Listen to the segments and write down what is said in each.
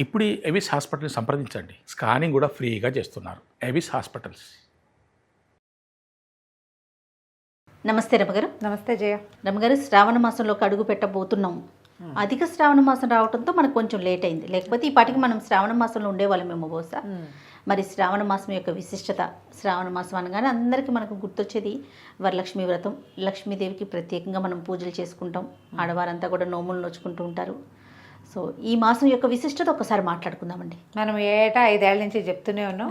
ఇప్పుడు ఎవిస్ హాస్పిటల్ని సంప్రదించండి. స్కానింగ్ కూడా ఫ్రీగా చేస్తున్నారు. ఎవిస్ హాస్పిటల్స్. నమస్తే రమగారు. నమస్తే జయ. రమగారు శ్రావణ మాసంలోకి అడుగు పెట్టబోతున్నాం అధిక శ్రావణ మాసం రావడంతో మనకు కొంచెం లేట్ అయింది. లేకపోతే ఈ పాటికి మనం శ్రావణ మాసంలో ఉండేవాళ్ళమేమో బహుశా. మరి శ్రావణ మాసం యొక్క విశిష్టత శ్రావణ మాసం అనగానే అందరికీ మనకు గుర్తొచ్చేది వరలక్ష్మి వ్రతం. లక్ష్మీదేవికి ప్రత్యేకంగా మనం పూజలు చేసుకుంటాం. ఆడవారంతా కూడా నోములు నోచుకుంటూ ఉంటారు. సో ఈ మాసం యొక్క విశిష్టత ఒకసారి మాట్లాడుకుందామండి. మనం ఏటా ఐదేళ్ళ నుంచి చెప్తూనే ఉన్నాం.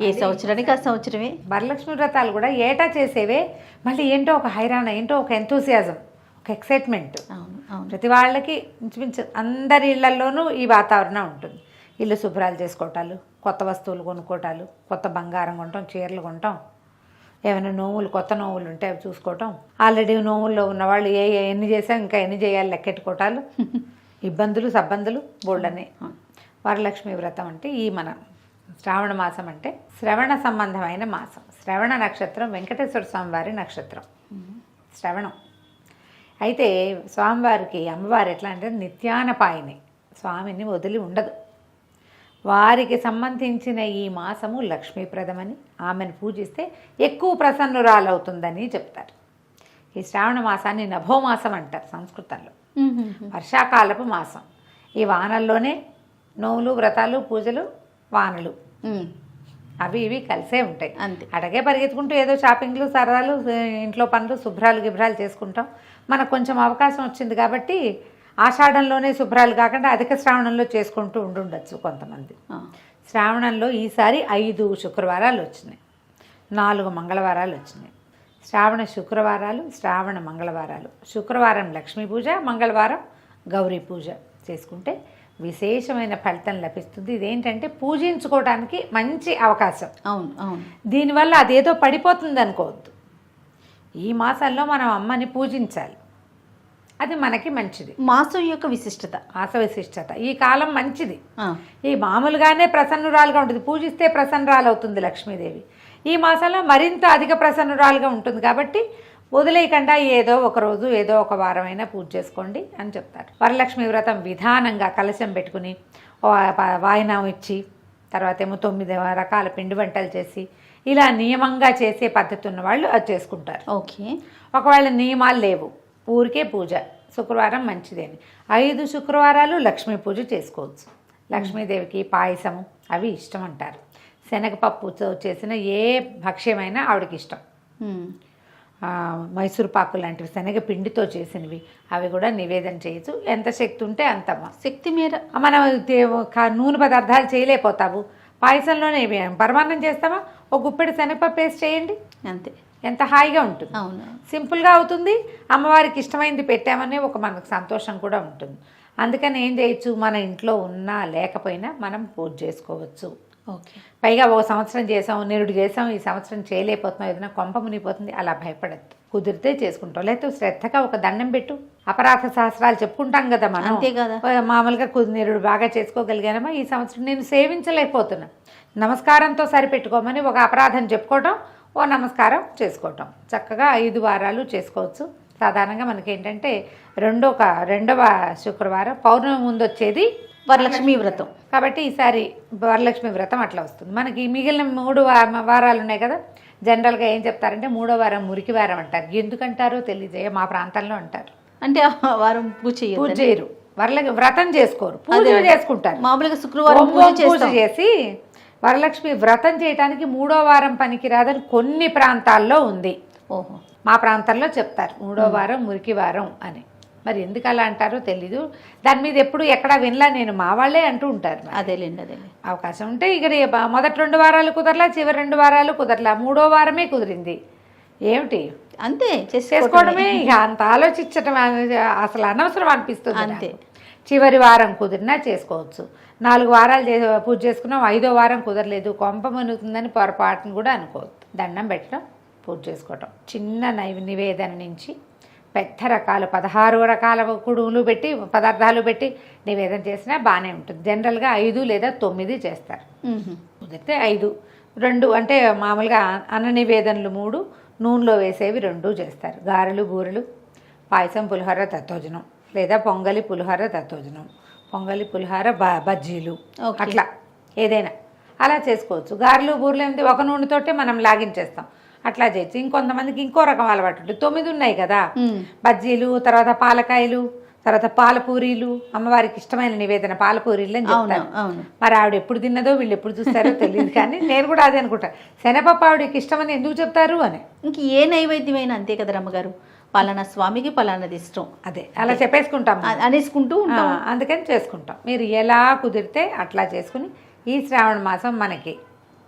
ఏ సంవత్సరానికి ఆ సంవత్సరమే? వరలక్ష్మి వ్రతాలు కూడా ఏటా చేసేవే మళ్ళీ ఏంటో ఒక హైరాణ ఏంటో ఒక ఎంతూసియాజం ఒక ఎక్సైట్మెంట్ అవును అవును. ప్రతి వాళ్ళకి ఇంచుమించు అందరి ఇళ్ళలోనూ ఈ వాతావరణం ఉంటుంది. ఇల్లు శుభ్రాలు చేసుకోవటాలు కొత్త వస్తువులు కొనుక్కోటాలు కొత్త బంగారం కొంటాం చీరలు కొంటాం ఏమైనా నోవులు కొత్త నోవులు ఉంటే అవి చూసుకోవటం. ఆల్రెడీ నోవుల్లో ఉన్నవాళ్ళు ఏ ఏ- ఎన్ని చేసాం ఇంకా ఎన్ని చేయాలి లెక్కెట్టుకోవటాలు? ఇబ్బందులు సబ్బందులు బోళ్ళని వరలక్ష్మి వ్రతం అంటే ఈ మన శ్రావణ మాసం అంటే శ్రవణ సంబంధమైన మాసం. శ్రవణ నక్షత్రం వెంకటేశ్వర స్వామి వారి నక్షత్రం శ్రవణం. అయితే స్వామివారికి అమ్మవారు ఎట్లా అంటే నిత్యానపాయిని. స్వామిని వదిలి ఉండదు. వారికి సంబంధించిన ఈ మాసము లక్ష్మీప్రదమని ఆమెను పూజిస్తే ఎక్కువ ప్రసన్నురాలవుతుందని చెప్తారు. ఈ శ్రావణ మాసాన్ని నభోమాసం అంటారు సంస్కృతంలో. వర్షాకాలపు మాసం. ఈ వానల్లోనే నోవులు వ్రతాలు పూజలు వానలు. అవి ఇవి కలిసే ఉంటాయి. అంతే. అడగే పరిగెత్తుకుంటూ ఏదో షాపింగ్లు సరదాలు ఇంట్లో పనులు శుభ్రాలు గిభ్రాలు చేసుకుంటాం. మనకు కొంచెం అవకాశం వచ్చింది కాబట్టి ఆషాఢంలోనే శుభ్రాలు కాకుండా అధిక శ్రావణంలో చేసుకుంటూ ఉండుండొచ్చు కొంతమంది. శ్రావణంలో ఈసారి ఐదు శుక్రవారాలు వచ్చినాయి. నాలుగు మంగళవారాలు వచ్చినాయి. శ్రావణ శుక్రవారాలు శ్రావణ మంగళవారాలు. శుక్రవారం లక్ష్మీ పూజ మంగళవారం గౌరీ పూజ చేసుకుంటే విశేషమైన ఫలితం లభిస్తుంది. ఇదేంటంటే పూజించుకోవడానికి మంచి అవకాశం. అవును అవును. దీనివల్ల అదేదో పడిపోతుంది అనుకోవద్దు ఈ మాసాల్లో మనం అమ్మని పూజించాలి. అది మనకి మంచిది. మాసం యొక్క విశిష్టత. ఆస విశిష్టత. ఈ కాలం మంచిది. ఈ మామూలుగానే ప్రసన్నురాలుగా ఉంటుంది. పూజిస్తే ప్రసన్నురాలు అవుతుంది లక్ష్మీదేవి. ఈ మాసంలో మరింత అధిక ప్రసన్నురాలుగా ఉంటుంది కాబట్టి వదిలేయకుండా ఏదో ఒక రోజు ఏదో ఒక వారమైనా పూజ చేసుకోండి అని చెప్తారు. వరలక్ష్మి వ్రతం విధానంగా కలశం పెట్టుకుని వాయినం ఇచ్చి తర్వాత ఏమో తొమ్మిది రకాల పిండి వంటలు చేసి ఇలా నియమంగా చేసే పద్ధతి ఉన్న వాళ్ళు అది చేసుకుంటారు. ఓకే. ఒకవేళ నియమాలు లేవు ఊరికే పూజ శుక్రవారం మంచిదేని ఐదు శుక్రవారాలు లక్ష్మీ పూజ చేసుకోవచ్చు. లక్ష్మీదేవికి పాయసము అవి ఇష్టం అంటారు. శనగపప్పుతో చేసిన ఏ భక్ష్యమైనా ఆవిడకి ఇష్టం మైసూర్ పాకు లాంటివి శనగ పిండితో చేసినవి అవి కూడా నివేదన చేయొచ్చు. ఎంత శక్తి ఉంటే అంతమ్మా. శక్తి మేర మనం నూనె పదార్థాలు చేయలేకపోతావు. పాయసంలోనే పరమాన్నం చేస్తామా ఒక గుప్పెడు శనగపప్పు వేసి చేయండి. అంతే. ఎంత హాయిగా ఉంటుంది. అవును. సింపుల్గా అవుతుంది. అమ్మవారికి ఇష్టమైంది పెట్టామనే ఒక మనకు సంతోషం కూడా ఉంటుంది. అందుకని ఏం చేయొచ్చు? మన ఇంట్లో ఉన్నా లేకపోయినా మనం పూజ చేసుకోవచ్చు. పైగా ఒక సంవత్సరం చేసాం నిరుడు చేసాం ఈ సంవత్సరం చేయలేకపోతున్నాం ఏదైనా కొంప మునిగిపోతుంది అలా భయపడద్దు. కుదిరితే చేసుకుంటాం. లేకపోతే శ్రద్ధగా ఒక దండం పెట్టు. అపరాధ సహస్రాలు చెప్పుకుంటాం కదా మనం. అంతే కదా. మామూలుగా కుది నిరుడు బాగా చేసుకోగలిగానమా ఈ సంవత్సరం నేను సేవించలేకపోతున్నా. నమస్కారంతో సరిపెట్టుకోమని ఒక అపరాధం చెప్పుకోవటం ఓ నమస్కారం చేసుకోవటం. చక్కగా ఐదు వారాలు చేసుకోవచ్చు. సాధారణంగా మనకి ఏంటంటే రెండో ఒక రెండవ శుక్రవారం పౌర్ణమి ముందు వచ్చేది వరలక్ష్మి వ్రతం. కాబట్టి ఈసారి వరలక్ష్మి వ్రతం అట్లా వస్తుంది. మనకి మిగిలిన మూడు వారాలు ఉన్నాయి కదా. జనరల్గా ఏం చెప్తారంటే మూడో వారం మురికి వారం అంటారు. ఎందుకంటారో తెలియజేయ మా ప్రాంతంలో అంటారు. అంటే వారం పూజ పూజ చేయరు. వరలక్ష్మి వ్రతం చేసుకోరు. పూజ. చేసుకుంటారు. మామూలుగా శుక్రవారం పూజ చేసి వరలక్ష్మి వ్రతం చేయడానికి మూడో వారం పనికిరాదని కొన్ని ప్రాంతాల్లో ఉంది. ఓహో. మా ప్రాంతంలో చెప్తారు. మూడో వారం మురికి వారం అని. మరి ఎందుకు అలా అంటారో తెలీదు. దాని మీద ఎప్పుడు ఎక్కడా వినలా నేను మా వాళ్ళే అంటూ ఉంటారు మరి. అదేలేండి అదేలే. అవకాశం ఉంటే ఇక రేపు మొదటి రెండు వారాలు కుదరలా చివరి రెండు వారాలు కుదరలా మూడో వారమే కుదిరింది. ఏమిటి? అంతే చేసుకోవడమే ఇక అంత ఆలోచించడం అనేది అసలు అనవసరం అనిపిస్తుంది అంతే. చివరి వారం కుదిరినా చేసుకోవచ్చు. నాలుగు వారాలు చే పూజ చేసుకున్నాం ఐదో వారం కుదరలేదు. కొంప మునుగుతుందని పొరపాటును కూడా అనుకోవద్దు. దండం పెట్టడం పూజ చేసుకోవటం. చిన్న నైవ్ నివేదన నుంచి పెద్ద రకాలు పదహారు రకాల కుడుములు పెట్టి పదార్థాలు పెట్టి నివేదన చేసినా బాగానే ఉంటుంది. జనరల్గా ఐదు లేదా తొమ్మిది చేస్తారు. కుదిరితే ఐదు. రెండు అంటే మామూలుగా అన్న నివేదనలు మూడు నూనెలో వేసేవి రెండు చేస్తారు. గారెలు బూరెలు పాయసం పులిహోర దత్తోజనం లేదా పొంగలి పులిహోర దత్తోజనం. పొంగలి పులిహార బ బజ్జీలు. అట్లా ఏదైనా. అలా చేసుకోవచ్చు. గారెలు బూరెలు ఏంటి ఒక నూనెతోటే మనం లాగించేస్తాం. అట్లా చేయొచ్చు ఇంకొంతమందికి ఇంకో రకం అలవాటు ఉంటుంది. తొమ్మిది ఉన్నాయి కదా. బజ్జీలు తర్వాత పాలకాయలు తర్వాత పాలపూరీలు అమ్మవారికి ఇష్టమైన నివేదన పాలపూరీలు అని అవును మరి ఆవిడ ఎప్పుడు తిన్నదో వీళ్ళు ఎప్పుడు చూస్తారో తెలియదు కానీ నేను కూడా అదే అనుకుంటా. శనగపప్పు ఆవిడకి ఇష్టమని ఎందుకు చెప్తారు అని. ఇంక ఏ నైవేద్యమైనా అంతే కదా రమ్మగారు. పలానా స్వామికి పలానాది ఇష్టం. అదే అలా చెప్పేసుకుంటాం అనేసుకుంటూ ఉంటాం. అందుకని చేసుకుంటాం. మీరు ఎలా కుదిరితే అట్లా చేసుకుని ఈ శ్రావణ మాసం మనకి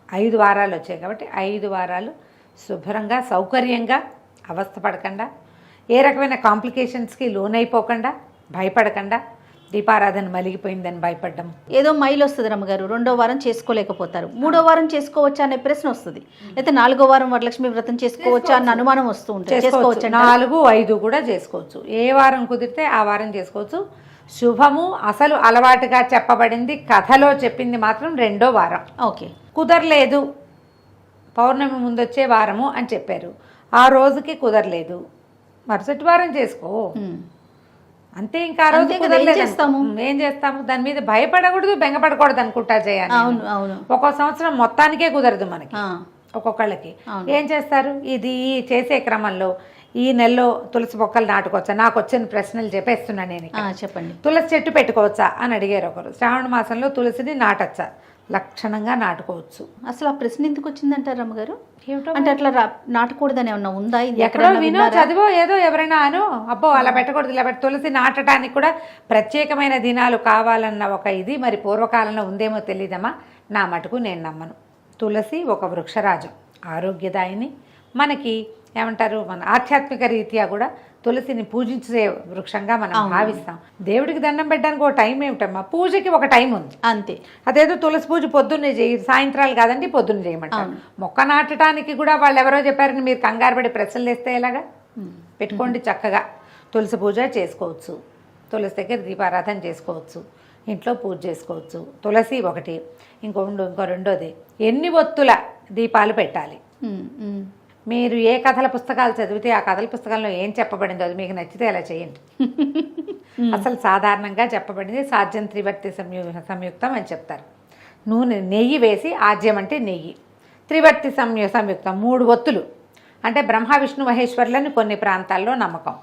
ఐదు వారాలు వచ్చాయి కాబట్టి ఐదు వారాలు శుభ్రంగా సౌకర్యంగా అవస్థ పడకుండా ఏ రకమైన కాంప్లికేషన్స్కి లోనైపోకుండా భయపడకుండా దీపారాధన మలిగిపోయిందని భయపడ్డం. ఏదో మైలు వస్తుంది రమ్మగారు రెండో వారం చేసుకోలేకపోతారు. మూడో వారం చేసుకోవచ్చా అనే ప్రశ్న వస్తుంది. అయితే నాలుగో వారం వరలక్ష్మి వ్రతం చేసుకోవచ్చా అన్న అనుమానం వస్తూ ఉంటుంది చేసుకోవచ్చు? నాలుగు ఐదు కూడా చేసుకోవచ్చు. ఏ వారం కుదిరితే ఆ వారం చేసుకోవచ్చు. శుభము అసలు అలవాటుగా చెప్పబడింది కథలో చెప్పింది మాత్రం రెండో వారం. ఓకే. కుదరలేదు. పౌర్ణమి ముందు వచ్చే వారము అని చెప్పారు. ఆ రోజుకి కుదరలేదు. మరుసటి వారం చేసుకో. అంతే ఇంకా రోజు చేస్తాము? ఏం చేస్తాము? దాని మీద భయపడకూడదు బెంగపడకూడదు అనుకుంటా చేయాలి అవును అవును. ఒక్కో సంవత్సరం మొత్తానికే కుదరదు మనకి. ఒక్కొక్కళ్ళకి. ఏం చేస్తారు? ఇది చేసే క్రమంలో ఈ నెలలో తులసి మొక్కలు నాటుకోవచ్చా? నాకు వచ్చిన ప్రశ్నలు చెప్పేస్తున్నా నేను. చెప్పండి. తులసి చెట్టు పెట్టుకోవచ్చా? అని అడిగారు ఒకరు. శ్రావణ మాసంలో తులసిని నాటచ్చా? లక్షణంగా నాటుకోవచ్చు. అసలు ఆ ప్రశ్న ఎందుకు వచ్చిందంటారు రమ్మగారు? ఏమిటో అంటే అట్లా నాటకూడదని ఏమన్నా ఉందా? ఎక్కడో వినో? చదివో ఏదో ఎవరైనా అను. అబ్బో అలా పెట్టకూడదు ఇలా పెట్ట తులసి నాటడానికి కూడా ప్రత్యేకమైన దినాలు కావాలన్న ఒక ఇది మరి పూర్వకాలంలో ఉందేమో తెలియదమ్మా నా మటుకు నేను నమ్మను. తులసి ఒక వృక్షరాజం ఆరోగ్యదాయిని. మనకి ఏమంటారు మన ఆధ్యాత్మిక రీత్యా కూడా తులసిని పూజించే వృక్షంగా మనం భావిస్తాం. దేవుడికి దండం పెట్టడానికి ఒక టైం ఏమిటమ్మా? పూజకి ఒక టైం ఉంది. అంతే. అదేదో తులసి పూజ పొద్దున్నే చేయి సాయంత్రాలు కాదండి పొద్దున్న చేయమంటారు. అవును. మొక్క నాటడానికి కూడా వాళ్ళు ఎవరో చెప్పారని మీరు కంగారు పడి ప్రశ్నలు వేస్తే ఎలాగా? పెట్టుకోండి చక్కగా. తులసి పూజ చేసుకోవచ్చు. తులసి దగ్గర దీపారాధన చేసుకోవచ్చు. ఇంట్లో పూజ చేసుకోవచ్చు. తులసి ఒకటి ఇంకో ఇంకో రెండోది. ఎన్ని ఒత్తుల దీపాలు పెట్టాలి. మీరు ఏ కథల పుస్తకాలు చదివితే ఆ కథల పుస్తకంలో ఏం చెప్పబడిందో అది మీకు నచ్చితే అలా చేయండి. అసలు సాధారణంగా చెప్పబడింది సాధ్యం త్రివర్తి సంయు సంయుక్తం అని చెప్తారు. నూనె నెయ్యి వేసి ఆజ్యం అంటే నెయ్యి. త్రివర్తి సంయు సంయుక్తం మూడు ఒత్తులు. అంటే బ్రహ్మ విష్ణు మహేశ్వర్లని కొన్ని ప్రాంతాల్లో నమ్మకం.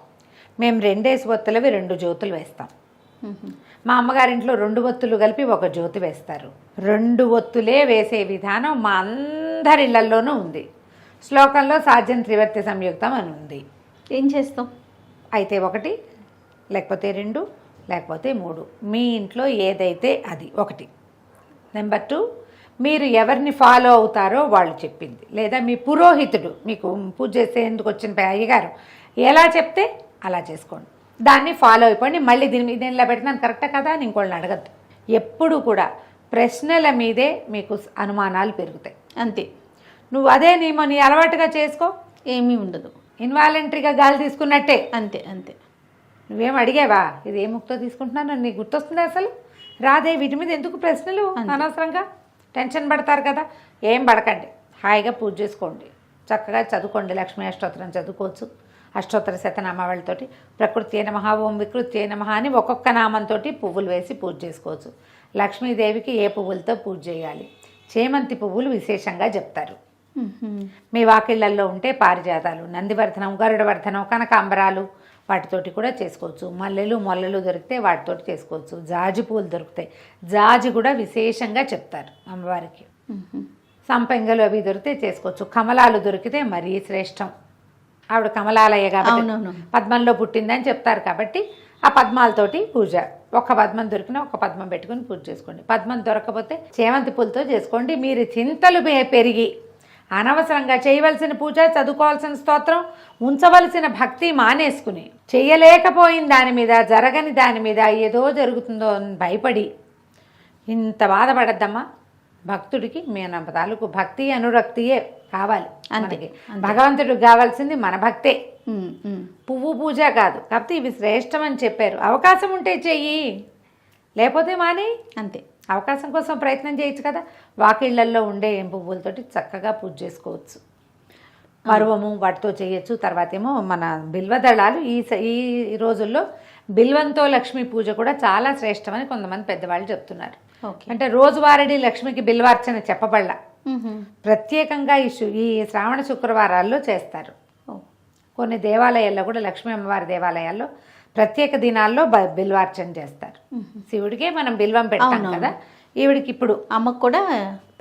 మేము రెండేసి ఒత్తులవి రెండు జ్యోతులు వేస్తాం. మా అమ్మగారింట్లో రెండు ఒత్తులు కలిపి ఒక జ్యోతి వేస్తారు. రెండు ఒత్తులే వేసే విధానం మా అందరి ఇళ్ళల్లోనూ ఉంది. శ్లోకంలో సాధ్యం త్రివర్తి సంయుక్తం అని ఉంది. ఏం చేస్తాం? అయితే ఒకటి లేకపోతే రెండు లేకపోతే మూడు. మీ ఇంట్లో ఏదైతే అది ఒకటి. నెంబర్ టూ మీరు ఎవరిని ఫాలో అవుతారో వాళ్ళు చెప్పింది. లేదా మీ పురోహితుడు మీకు పూజ చేసేందుకు వచ్చిన అయ్యగారు ఎలా చెప్తే అలా చేసుకోండి. దాన్ని ఫాలో అయిపోండి. మళ్ళీ దీని మీద ఇలా పెట్టినాను కరెక్టా కదా అని ఇంకోళ్ళని అడగద్దు. ఎప్పుడు కూడా ప్రశ్నల మీదే మీకు అనుమానాలు పెరుగుతాయి. అంతే. నువ్వు అదే నీ నీ అలవాటుగా చేసుకో. ఏమీ ఉండదు. ఇన్వాలంటరీగా గాలి తీసుకున్నట్టే. అంతే అంతే. నువ్వేం అడిగావా? ఇది ఏ ముక్తో తీసుకుంటున్నాను నీకు గుర్తొస్తుందా అసలు? రాదే వీటి మీద ఎందుకు ప్రశ్నలు అనవసరంగా? టెన్షన్ పడతారు కదా. ఏం పడకండి. హాయిగా పూజ చేసుకోండి. చక్కగా చదువుకోండి. లక్ష్మీ అష్టోత్తరం చదువుకోవచ్చు. అష్టోత్తర శతనామావళితోటి ప్రకృతి నమః ఓం వికృతి నమః అని ఒక్కొక్క నామంతో పువ్వులు వేసి పూజ చేసుకోవచ్చు. లక్ష్మీదేవికి ఏ పువ్వులతో పూజ చేయాలి? చేమంతి పువ్వులు విశేషంగా చెప్తారు. మీ వాకిళ్ళల్లో ఉంటే పారిజాతాలు నందివర్ధనం గరుడవర్ధనం కనకాంబరాలు వాటితోటి కూడా చేసుకోవచ్చు. మల్లెలు మొల్లలు దొరికితే వాటితోటి చేసుకోవచ్చు. జాజి పూలు దొరుకుతాయి. జాజి కూడా విశేషంగా చెప్తారు అమ్మవారికి. సంపెంగలు అవి దొరికితే చేసుకోవచ్చు. కమలాలు దొరికితే మరీ శ్రేష్టం. ఆవిడ కమలాలయ్య కాబట్టి. పద్మంలో పుట్టిందని చెప్తారు కాబట్టి ఆ పద్మాలతోటి పూజ. ఒక్క పద్మం దొరికినా ఒక పద్మం పెట్టుకుని పూజ చేసుకోండి. పద్మం దొరకకపోతే చేమంతి పూలతో చేసుకోండి. మీరు చింతలు పెరిగి అనవసరంగా చేయవలసిన పూజ చదువుకోవాల్సిన స్తోత్రం ఉంచవలసిన భక్తి మానేసుకుని చేయలేకపోయిన దాని మీద జరగని దాని మీద ఏదో జరుగుతుందో అని భయపడి ఇంత బాధపడద్దమ్మా. భక్తుడికి మన తాలూకు భక్తి అనురక్తియే కావాలి. అంతే, మనకి భగవంతుడికి కావాల్సింది మన భక్తే. పువ్వు పూజ కాదు. కాకపోతే ఇవి శ్రేష్టం అని చెప్పారు. అవకాశం ఉంటే చెయ్యి. లేకపోతే మాని అంతే. అవకాశం కోసం ప్రయత్నం చేయొచ్చు కదా. వాకిళ్ళల్లో ఉండే ఏం పువ్వులతోటి చక్కగా పూజ చేసుకోవచ్చు. పర్వము వాటితో చేయొచ్చు. తర్వాత ఏమో మన బిల్వదళాలు ఈ ఈ రోజుల్లో బిల్వంతో లక్ష్మీ పూజ కూడా చాలా శ్రేష్టమని కొంతమంది పెద్దవాళ్ళు చెప్తున్నారు. ఓకే. అంటే రోజువారీ లక్ష్మికి బిల్వార్చన చెప్పబడలా. మ్మ్హ. ప్రత్యేకంగా ఈ ఈ శ్రావణ శుక్రవారాల్లో చేస్తారు. కొన్ని దేవాలయాల్లో కూడా లక్ష్మీ అమ్మవారి దేవాలయాల్లో ప్రత్యేక దినాల్లో బిల్వార్చన చేస్తారు. శివుడికే మనం బిల్వం పెడతాం. కదా. ఈవిడికి ఇప్పుడు అమ్మకు కూడా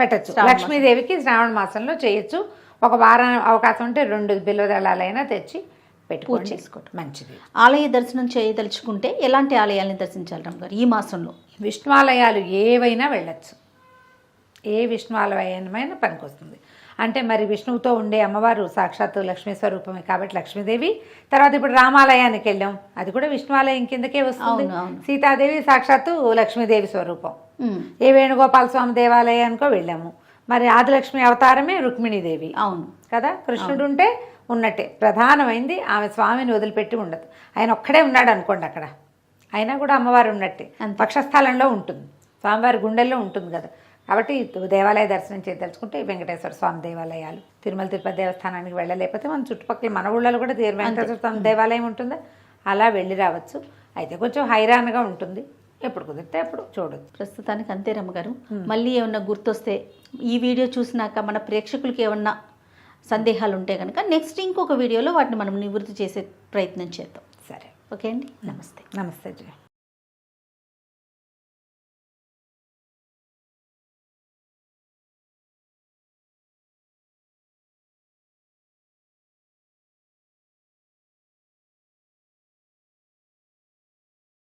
పెట్టచ్చు. లక్ష్మీదేవికి శ్రావణ మాసంలో చేయొచ్చు. ఒక వారం అవకాశం ఉంటే రెండు బిల్వదళాలైనా తెచ్చి పెట్టుకోండి చేసుకోవటం. మంచిది. ఆలయ దర్శనం చేయదలుచుకుంటే ఎలాంటి ఆలయాల్ని దర్శించాలి గారు ఈ మాసంలో? విష్ణువాలయాలు ఏవైనా వెళ్ళచ్చు. ఏ విష్ణువాలయమైనా పనికొస్తుంది. అంటే మరి విష్ణువుతో ఉండే అమ్మవారు సాక్షాత్తు లక్ష్మీ స్వరూపమే కాబట్టి లక్ష్మీదేవి. తర్వాత ఇప్పుడు రామాలయానికి వెళ్ళాం. అది కూడా విష్ణువాలయం కిందకే వస్తుంది. సీతాదేవి సాక్షాత్తు లక్ష్మీదేవి స్వరూపం. ఏ వేణుగోపాల స్వామి దేవాలయానికో వెళ్ళాము. మరి ఆదిలక్ష్మి అవతారమే రుక్మిణీదేవి. అవును. కదా? కృష్ణుడు ఉంటే ఉన్నట్టే. ప్రధానమైంది ఆమె స్వామిని వదిలిపెట్టి ఉండదు. ఆయన ఒక్కడే ఉన్నాడు అనుకోండి అక్కడ. అయినా కూడా అమ్మవారు ఉన్నట్టే. పక్షస్థలంలో ఉంటుంది. స్వామివారి గుండెల్లో ఉంటుంది కదా. కాబట్టి దేవాలయ దర్శనం చేయదలుచుకుంటే వెంకటేశ్వర స్వామి దేవాలయాలు తిరుమల తిరుపతి దేవస్థానానికి వెళ్ళలేకపోతే మన చుట్టుపక్కల మన ఊళ్ళలో కూడా తిరు వెంకటేశ్వర స్వామి దేవాలయం ఉంటుందా? అలా వెళ్ళి రావచ్చు. అయితే కొంచెం హైరాన్గా ఉంటుంది. ఎప్పుడు కుదిరితే అప్పుడు చూడొచ్చు. ప్రస్తుతానికి అంతే రమ్మగారు. మళ్ళీ ఏమన్నా గుర్తొస్తే ఈ వీడియో చూసినాక మన ప్రేక్షకులకి ఏమన్నా సందేహాలు ఉంటే కనుక నెక్స్ట్ ఇంకొక వీడియోలో వాటిని మనం నివృత్తి చేసే ప్రయత్నం చేద్దాం. సరే. ఓకే అండి. నమస్తే. నమస్తే జయ.